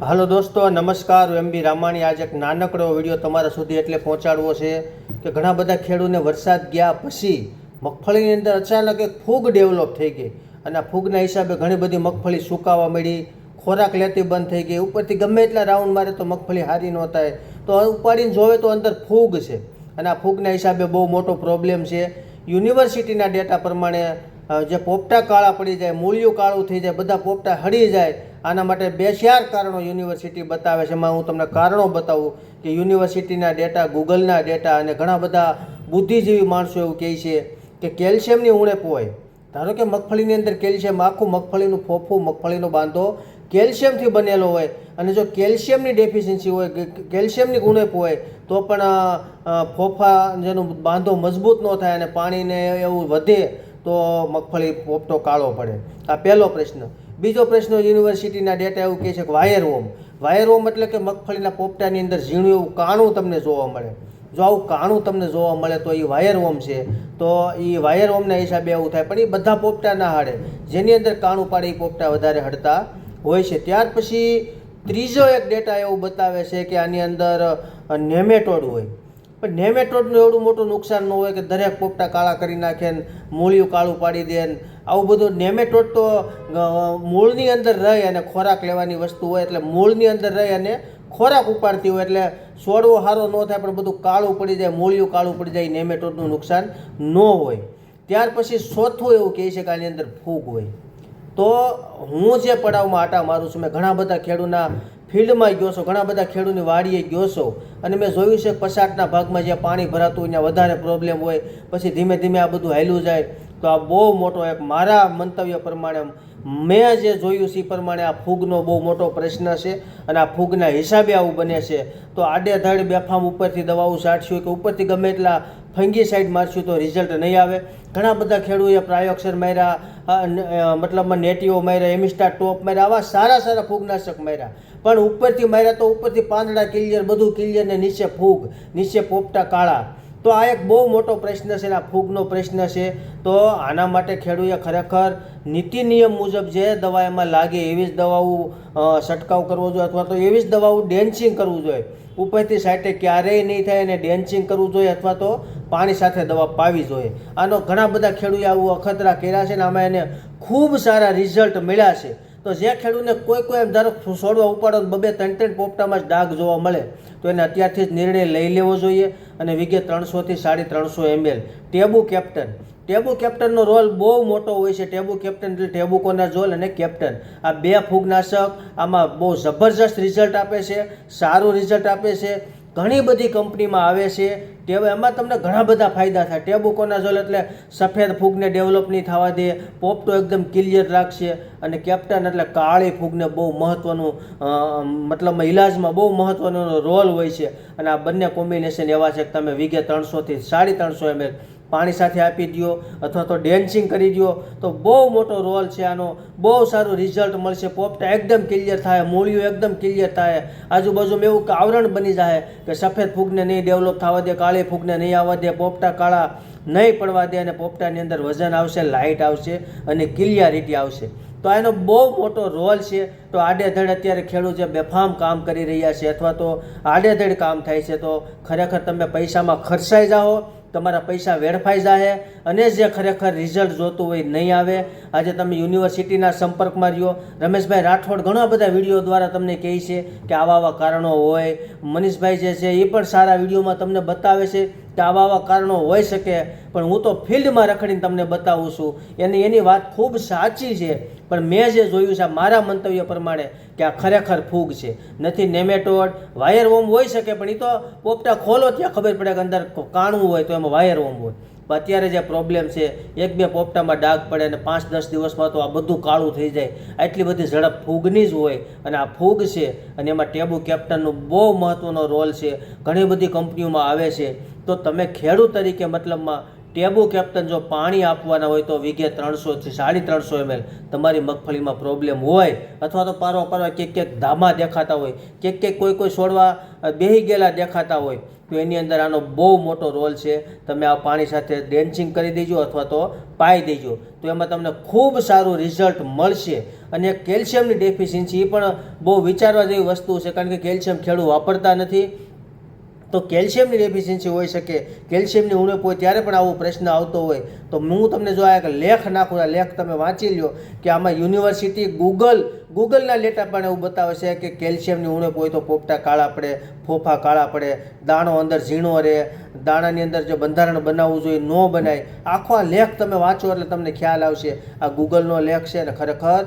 હાલો દોસ્તો, નમસ્કાર. એમ બી રામાણી. આજે એક નાનકડો વીડિયો તમારા સુધી એટલે પહોંચાડવો છે કે ઘણા બધા ખેડૂતને વરસાદ ગયા પછી મગફળીની અંદર અચાનક એક ફૂગ ડેવલપ થઈ ગઈ અને આ ફૂગના હિસાબે ઘણી બધી મગફળી સુકાવા મળી, ખોરાક લેતી બંધ થઈ ગઈ. ઉપરથી ગમે એટલા રાઉન્ડ મારે તો મગફળી હારી ન થાય. તો ઉપાડીને જોવે તો અંદર ફૂગ છે અને આ ફૂગના હિસાબે બહુ મોટો પ્રોબ્લેમ છે. યુનિવર્સિટીના ડેટા પ્રમાણે જે પોપટા કાળા પડી જાય, મૂળિયું કાળું થઈ જાય, બધા પોપટા હળી જાય, આના માટે બે ચાર કારણો યુનિવર્સિટી બતાવે છે. એમાં હું તમને કારણો બતાવું કે યુનિવર્સિટીના ડેટા, ગૂગલના ડેટા અને ઘણા બધા બુદ્ધિજીવી માણસો એવું કહે છે કે કેલ્શિયમની ઉણપ હોય. ધારો કે મગફળીની અંદર કેલ્શિયમ આખું મગફળીનું ફોફું, મગફળીનો બાંધો કેલ્શિયમથી બનેલો હોય. અને જો કેલ્શિયમની ડેફિશિયન્સી હોય કેલ્શિયમની ઉણપ હોય, તો પણ ફોફા જેનું બાંધો મજબૂત ન થાય અને પાણીને એવું વધે તો મગફળી પોપટો કાળો પડે. આ પહેલો પ્રશ્ન. બીજો પ્રશ્ન, યુનિવર્સિટીના ડેટા એવું કહે છે કે વાયર હોમ વાયર હોમ એટલે કે મગફળીના પોપટાની અંદર ઝીણું એવું કાણું તમને જોવા મળે. જો આવું કાણું તમને જોવા મળે તો એ વાયર હોમ છે. તો એ વાયર હોમના હિસાબે એવું થાય. પણ એ બધા પોપટા ના હાડે. જેની અંદર કાણું પાડે એ પોપટા વધારે હડતા હોય છે. ત્યાર પછી ત્રીજો એક ડેટા એવું બતાવે છે કે આની અંદર નેમેટોડ હોય. પણ નેમેટોડનું એવડું મોટું નુકસાન ન હોય કે દરેક પોપટા કાળા કરી નાખે ને મૂળિયું કાળું પાડી દે ને આવું બધું. નેમેટોડ તો મૂળની અંદર રહી અને ખોરાક લેવાની વસ્તુ હોય એટલે મૂળની અંદર રહી અને ખોરાક ઉપાડતી હોય એટલે છોડવો સારો ન થાય પણ બધું કાળું પડી જાય, મૂળિયું કાળું પડી જાય, નેમેટોડનું નુકસાન ન હોય. ત્યાર પછી ચોથું એવું કહે છે કે આની અંદર ફૂગ હોય. તો હું જે પડાવમાં આટા મારું છું, મેં ઘણા બધા ખેડૂતના ફિલ્ડમાં ગયો છું, ઘણા બધા ખેડૂતની વાડીએ ગયો છું અને મેં જોયું છે પછાટના ભાગમાં જ્યાં પાણી ભરાતું હોય, ત્યાં વધારે પ્રોબ્લેમ હોય, પછી ધીમે ધીમે આ બધું હાલ્યું જાય. તો આ બહુ મોટો એક મારા મંતવ્ય પ્રમાણે મેં જે જોયું છે એ પ્રમાણે આ ફૂગનો બહુ મોટો પ્રશ્ન છે અને આ ફૂગના હિસાબે આવું બને છે. તો આડેધડ બેફામ ઉપરથી દવાઓ છાંટશું કે ઉપરથી ગમે એટલા ફંગી સાઈડ મારશું તો રિઝલ્ટ નહીં આવે. ઘણા બધા ખેડૂતોએ પ્રાયોક્ષર માર્યા મતલબમાં નેટીઓ માર્યા, એમિસ્ટા ટોપ માર્યા, આવા સારા સારા ફૂગનાશક માર્યા. પણ ઉપરથી માર્યા તો ઉપરથી પાંદડા કિલિયર, બધું કિલિયર ને નીચે ફૂગ, નીચે પોપટા કાળા. તો આ એક બહુ મોટો પ્રશ્ન છે અને આ ફૂગનો પ્રશ્ન છે. તો આના માટે ખેડૂએ ખરેખર નીતિ નિયમ મુજબ જે દવા એમાં લાગે એવી જ દવાઓ છંટકાવ કરવો જોઈએ અથવા તો એવી જ દવાઓ ડેન્સિંગ કરવું જોઈએ. ઉપરથી સાઈડે ક્યારેય નહીં થાય અને ડેન્સિંગ કરવું જોઈએ અથવા તો પાણી સાથે દવા પાવી જોઈએ. આનો ઘણા બધા ખેડૂએ આવું અખતરા કર્યા છે ને આમાં એને ખૂબ સારા રિઝલ્ટ મળ્યા છે. તો જે ખેડૂતને કોઈ કોઈ એમ ધારો છોડવા ઉપાડો બબે ત્રણ ત્રણ પોપટામાં જ ડાઘ જોવા મળે, તો એને અત્યારથી જ નિર્ણય લઈ લેવો જોઈએ અને વિગે ત્રણસોથી સાડી ત્રણસો એમએલ. ટેબુ કેપ્ટન. ટેબુ કેપ્ટનનો રોલ બહુ મોટો હોય છે. ટેબુ કેપ્ટન એટલે ટેબુકોના જોલ અને કેપ્ટન. આ બે ફૂગનાશક, આમાં બહુ જબરજસ્ત રિઝલ્ટ આપે છે, સારું રિઝલ્ટ આપે છે ઘણી બધી કંપનીમાં આવે છે ટેબ એમાં તમને ઘણા બધા ફાયદા થાય. ટેબુકોનાઝોલ એટલે સફેદ ફૂગને ડેવલપ નહીં થવા દે પોપટો એકદમ ક્લિયર રાખશે અને કેપ્ટન એટલે કાળી ફૂગને બહુ મહત્ત્વનું મતલબ ઇલાજમાં બહુ મહત્ત્વનો રોલ હોય છે. અને આ બંને કોમ્બિનેશન એવા છે કે તમે વીઘે ત્રણસોથી સાડી ત્રણસો એમએલ પાણી સાથે આપી દો અથવા તો ડેન્સિંગ કરી દો તો બહુ મોટો રોલ છે આનો. બહુ સારું રિઝલ્ટ મળશે. પોપટા એકદમ ક્લિયર થાય મૂળિયું એકદમ ક્લિયર થાય. આજુબાજુમાં એવું આવરણ બની જાય કે સફેદ ફૂગને નહીં ડેવલપ થવા દે, કાળી ફૂગને નહીં આવવા દે, પોપટા કાળા નહીં પડવા દે અને પોપટાની અંદર વજન આવશે લાઇટ આવશે અને ક્લિયરિટી આવશે. તો એનો બહુ મોટો રોલ છે. તો આડેધડ અત્યારે ખેડૂત જે બેફામ કામ કરી રહ્યા છે અથવા તો આડેધડ કામ થાય છે, તો ખરેખર તમે પૈસામાં ખર્ચાઈ જાઓ તમારા પૈસા વેડફાઈ જાય અને જે ખરેખર રિઝલ્ટ જોતું હોય નહીં આવે. આજે તમે યુનિવર્સિટીના સંપર્કમાં રહ્યો. રમેશભાઈ રાઠોડ ઘણા બધા વીડિયો દ્વારા તમને કહે છે કે આવા આવા કારણો હોય. મનીષભાઈ જે છે એ પણ સારા વિડીયોમાં તમને બતાવે છે. આવા આવા કારણો હોઈ શકે, પણ હું તો ફિલ્ડમાં રખડીને તમને બતાવું છું. એની એની વાત ખૂબ સાચી છે, પણ મેં જે જોયું છે મારા મંતવ્ય પ્રમાણે કે આ ખરેખર ફૂગ છે. નથી નેમેટોડ વાયર વોમ હોઈ શકે, પણ એ તો પોપટા ખોલો ત્યાં ખબર પડે કે અંદર કાણું હોય તો એમાં વાયર વોમ હોય. પણ અત્યારે જે પ્રોબ્લેમ છે, એક બે પોપટામાં ડાઘ પડે અને પાંચ દસ દિવસમાં તો આ બધું કાળું થઈ જાય. આટલી બધી ઝડપ ફૂગની જ હોય, અને આ ફૂગ છે, અને એમાં ટેબુ કેપ્ટનનું બહુ મહત્ત્વનો રોલ છે. ઘણી બધી કંપનીઓમાં આવે છે. તો તમે ખેડૂત તરીકે મતલબમાં ટેબુ કેપ્ટન જો પાણી આપવાના હોય તો વીઘે ત્રણસોથી સાડી ત્રણસો એમએલ તમારી મગફળીમાં પ્રોબ્લેમ હોય અથવા તો પારો પારવા ક્યાંક ક્યાંક ધામા દેખાતા હોય ક્યાંક ક્યાંક કોઈ કોઈ છોડવા બેહી ગયેલા દેખાતા હોય, તો એની અંદર આનો બહુ મોટો રોલ છે. તમે આ પાણી સાથે ડેન્સિંગ કરી દેજો અથવા તો પાઈ દેજો. તો એમાં તમને ખૂબ સારું રિઝલ્ટ મળશે. અને કેલ્શિયમની ડેફિશિયન્સી એ પણ બહુ વિચારવા જેવી વસ્તુ છે, કારણ કે કેલ્શિયમ ખેડૂત વાપરતા નથી. તો કેલ્શિયમની ડેફિશિયન્સી હોઈ શકે. કેલ્શિયમની ઉણપ હોય ત્યારે પણ આવો પ્રશ્ન આવતો હોય. તો હું તમને જો આ એક લેખ નાખું, આ લેખ તમે વાંચી લ્યો કે આમાં યુનિવર્સિટી ગૂગલ, ગૂગલના ડેટા પણ એવું બતાવે છે કે કેલ્શિયમની ઉણપ હોય તો પોપટા કાળા પડે, ફોફા કાળા પડે, દાણો અંદર ઝીણો રહે. દાણાની અંદર જે બંધારણ બનાવવું જોઈએ, ન બનાય, આખો આ લેખ તમે વાંચો એટલે તમને ખ્યાલ આવશે. આ ગૂગલનો લેખ છે અને ખરેખર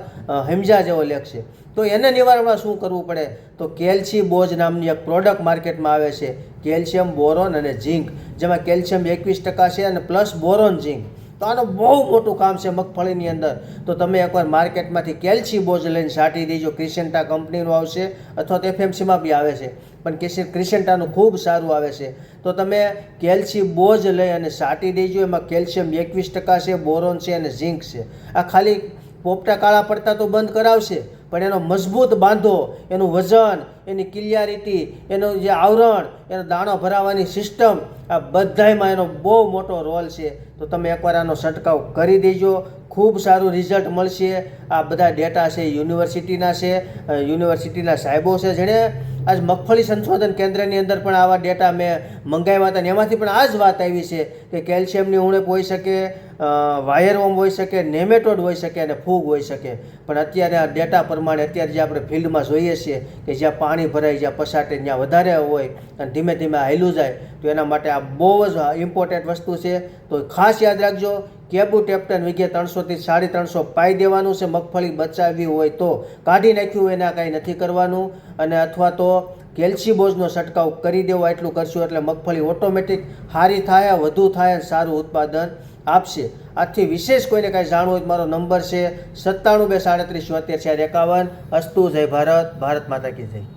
હેમજા જેવો લેખ છે. તો એને નિવારણમાં શું કરવું પડે? તો કેલ્સી બોજ નામની એક પ્રોડક્ટ માર્કેટમાં આવે છે. કેલ્શિયમ બોરોન અને ઝીંક, જેમાં કેલ્શિયમ એકવીસ ટકા છે અને પ્લસ બોરોન ઝીંક. તો આનું બહુ મોટું કામ છે મગફળીની અંદર. તો તમે એકવાર માર્કેટમાંથી કેલ્સી બોજ લઈને છાંટી દેજો. ક્રિસેન્ટા કંપનીનું આવશે અથવા તો એફએમસીમાં બી આવે છે. પણ કિસી ક્રિસેન્ટાનું ખૂબ સારું આવે છે. તો તમે કેલ્સી બોજ લઈ અને છાંટી દેજો. એમાં કેલ્શિયમ એકવીસ ટકા છે, બોરોન છે અને ઝીંક છે. આ ખાલી પોપટા કાળા પડતા તો બંધ કરાવશે. પણ એનો મજબૂત બાંધો, એનું વજન, એની ક્લિયારિટી એનું જે આવરણ, એનો દાણો ભરાવાની સિસ્ટમ, આ બધાયમાં એનો બહુ મોટો રોલ છે. તો તમે એકવાર આનો છંટકાવ કરી દેજો. ખૂબ સારું રિઝલ્ટ મળશે. આ બધા ડેટા છે યુનિવર્સિટીના છે. યુનિવર્સિટીના સાહેબો છે જેણે આજ મગફળી સંશોધન કેન્દ્રની અંદર પણ આવા ડેટા મેં મંગાવ્યા હતા અને એમાંથી પણ આ જ વાત આવી છે કે કેલ્શિયમની ઉણપ હોઈ શકે વાયરવોમ હોઈ શકે, નેમેટોડ હોઈ શકે અને ફૂગ હોઈ શકે. પણ અત્યારે આ ડેટા પ્રમાણે અત્યારે જે આપણે ફિલ્ડમાં જોઈએ છીએ કે જ્યાં પાણી ભરાય, જ્યાં પસાટે ત્યાં વધારે હોય અને ધીમે ધીમે હાયલું જાય, તો એના માટે આ બહુ જ ઇમ્પોર્ટન્ટ વસ્તુ છે. તો ખાસ યાદ રાખજો કેબુ ટેપ્ટન વીઘે ત્રણસોથી સાડી ત્રણસો પાઈ દેવાનું છે. મગફળી બચાવવી હોય તો કાઢી નાખ્યું, એના કાંઈ નથી કરવાનું. અને અથવા તો કેલ્સીબોઝનો છંટકાવ કરી દેવો એટલું કરશું એટલે મગફળી ઓટોમેટિક સારી થાય, વધુ થાય સારું ઉત્પાદન આપશે. આથી વિશેષ કોઈને કાંઈ જાણવું હોય મારો નંબર છે સત્તાણું બે સાડત્રીસ ચોતેર ચાર એકાવન. અસ્તુ, જય ભારત ભારત માતા કી જય.